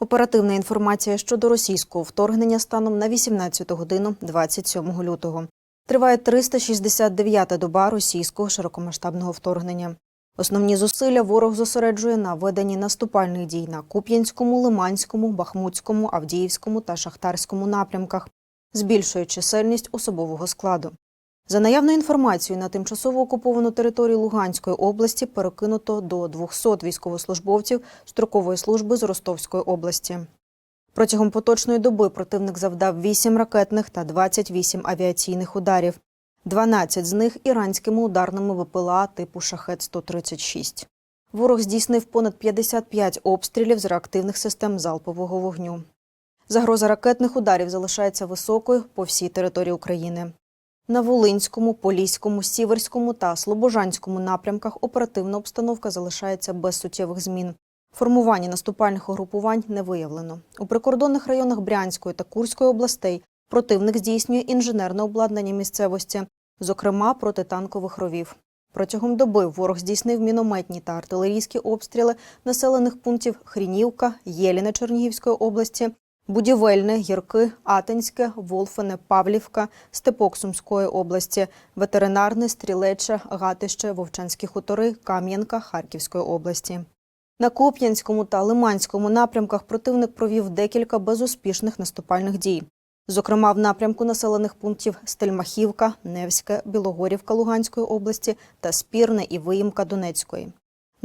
Оперативна інформація щодо російського вторгнення станом на 18 годину 27 лютого. Триває 369-та доба російського широкомасштабного вторгнення. Основні зусилля ворог зосереджує на веденні наступальних дій на Куп'янському, Лиманському, Бахмутському, Авдіївському та Шахтарському напрямках, збільшує чисельність особового складу. За наявною інформацією, на тимчасово окуповану територію Луганської області перекинуто до 200 військовослужбовців строкової служби з Ростовської області. Протягом поточної доби противник завдав 8 ракетних та 28 авіаційних ударів. 12 з них іранськими ударними ВПЛА типу «Шахет-136». Ворог здійснив понад 55 обстрілів з реактивних систем залпового вогню. Загроза ракетних ударів залишається високою по всій території України. На Волинському, Поліському, Сіверському та Слобожанському напрямках оперативна обстановка залишається без суттєвих змін. Формування наступальних угрупувань не виявлено. У прикордонних районах Брянської та Курської областей противник здійснює інженерне обладнання місцевості, зокрема протитанкових ровів. Протягом доби ворог здійснив мінометні та артилерійські обстріли населених пунктів Хрінівка, Єліне Чернігівської області, Будівельне, Гірки, Атинське, Волфине, Павлівка, Степок Сумської області, ветеринарне, Стрілече, Гатище, Вовчанські хутори, Кам'янка Харківської області. На Куп'янському та Лиманському напрямках противник провів декілька безуспішних наступальних дій. Зокрема, в напрямку населених пунктів Стельмахівка, Невське, Білогорівка Луганської області та Спірне і Виїмка Донецької.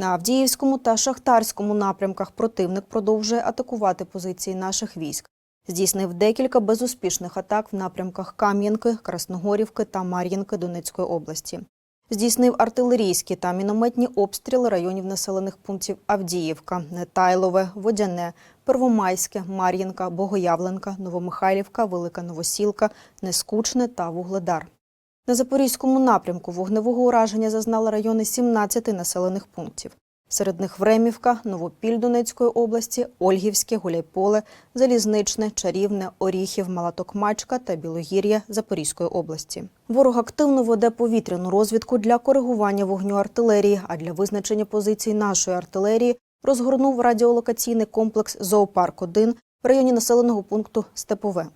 На Авдіївському та Шахтарському напрямках противник продовжує атакувати позиції наших військ. Здійснив декілька безуспішних атак в напрямках Кам'янки, Красногорівки та Мар'їнки Донецької області. Здійснив артилерійські та мінометні обстріли районів населених пунктів Авдіївка, Нетайлове, Водяне, Первомайське, Мар'їнка, Богоявленка, Новомихайлівка, Велика Новосілка, Нескучне та Вугледар. На Запорізькому напрямку вогневого ураження зазнали райони 17 населених пунктів. Серед них Времівка, Новопіль Донецької області, Ольгівське, Гуляйполе, Залізничне, Чарівне, Оріхів, Малатокмачка та Білогір'я Запорізької області. Ворог активно веде повітряну розвідку для коригування вогню артилерії, а для визначення позицій нашої артилерії розгорнув радіолокаційний комплекс Зоопарк-1 в районі населеного пункту Степове.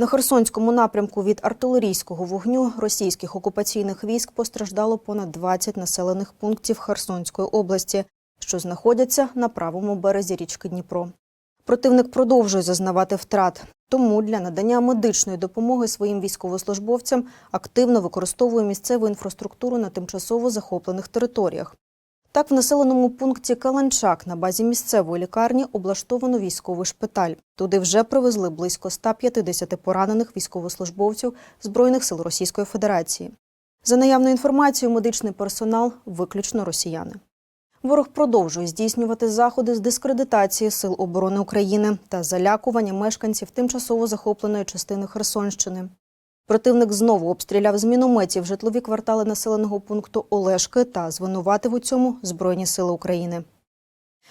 На Херсонському напрямку від артилерійського вогню російських окупаційних військ постраждало понад 20 населених пунктів Херсонської області, що знаходяться на правому березі річки Дніпро. Противник продовжує зазнавати втрат, тому для надання медичної допомоги своїм військовослужбовцям активно використовує місцеву інфраструктуру на тимчасово захоплених територіях. Так, в населеному пункті Каланчак на базі місцевої лікарні облаштовано військовий шпиталь. Туди вже привезли близько 150 поранених військовослужбовців Збройних сил Російської Федерації. За наявною інформацією, медичний персонал виключно росіяни. Ворог продовжує здійснювати заходи з дискредитації сил оборони України та залякування мешканців тимчасово захопленої частини Херсонщини. Противник знову обстріляв з мінометів житлові квартали населеного пункту Олешки та звинуватив у цьому Збройні сили України.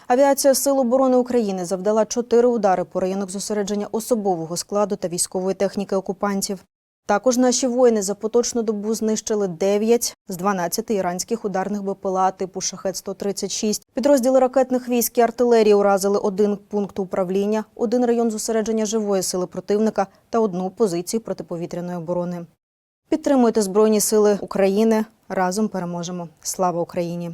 Авіація Сил оборони України завдала чотири удари по районах зосередження особового складу та військової техніки окупантів. Також наші воїни за поточну добу знищили 9 з 12 іранських ударних БПЛА типу «Шахет-136». Підрозділи ракетних військ і артилерії уразили один пункт управління, один район зосередження живої сили противника та одну позицію протиповітряної оборони. Підтримуйте Збройні сили України. Разом переможемо. Слава Україні!